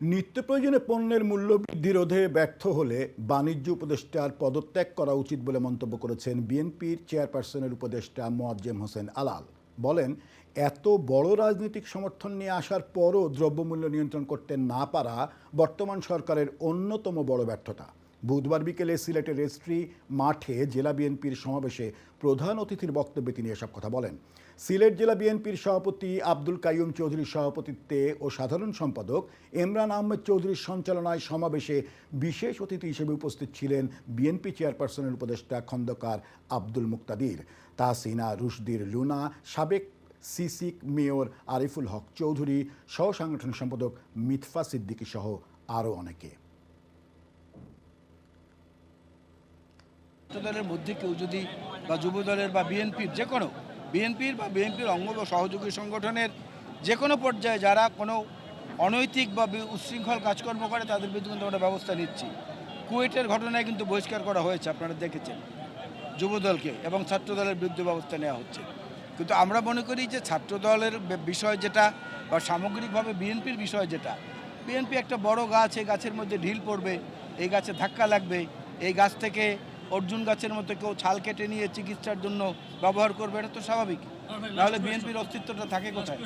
নিত্য প্রয়োজনে পণ্যের মূল্য বৃদ্ধি রোধে ব্যর্থ হলে বাণিজ্য উপদেষ্টার পদত্যাগ করা উচিত বলে মন্তব্য করেছেন বিএনপির চেয়ারপারসনের উপদেষ্টা মোয়াজ্জেম হোসেন আলাল। বলেন, এত বড় রাজনৈতিক সমর্থন নিয়ে আসার পরও দ্রব্যমূল্য নিয়ন্ত্রণ করতে না পারা বর্তমান সরকারের অন্যতম বড় ব্যর্থতা। বুধবার বিকেলে সিলেটের রেস্ট্রি মাঠে জেলা বিএনপির সমাবেশে প্রধান অতিথির বক্তব্যে তিনি এসব কথা বলেন। সিলেট জেলা বিএনপির সভাপতি আব্দুল কাইয়ুম চৌধুরীর সভাপতিত্বে ও সাধারণ সম্পাদক ইমরান আহমেদ চৌধুরীর সঞ্চালনায় সমাবেশে বিশেষ অতিথি হিসেবে উপস্থিত ছিলেন বিএনপি চেয়ারপারসনের উপদেষ্টা খন্দকার আব্দুল মুক্তাদির, তাহসিনা রুশদির লুনা, সাবেক সিসিক মেয়র আরিফুল হক চৌধুরী সহ সাংগঠনিক সম্পাদক মিতফা সিদ্দিকী সহ আরও অনেকে। দলের মধ্যে কেউ যদি বা যুব দলের বা বিএনপির যে কোনো বিএনপির বা বিএনপির অঙ্গ বা সহযোগী সংগঠনের যে কোনো পর্যায়ে যারা কোনো অনৈতিক বা উচ্ছৃঙ্খল কাজকর্ম করে, তাদের বিরুদ্ধে কিন্তু আমরা ব্যবস্থা নিচ্ছি। কুয়েটের ঘটনায় কিন্তু বহিষ্কার করা হয়েছে, আপনারা দেখেছেন, যুবদলকে এবং ছাত্র দলের বিরুদ্ধে ব্যবস্থা নেওয়া হচ্ছে। কিন্তু আমরা মনে করি যে ছাত্রদলের বিষয় যেটা বা সামগ্রিকভাবে বিএনপির বিষয় যেটা, বিএনপি একটা বড় গাছ, এই গাছের মধ্যে ঢিল পড়বে, এই গাছে ধাক্কা লাগবে, এই গাছ থেকে অর্জুন গাছের মতো কেউ ছাল কেটে নিয়ে চিকিৎসার জন্য ব্যবহার করবে এটা তো স্বাভাবিক। তাহলে বিএনপির অস্তিত্বটা থাকে কোথায়?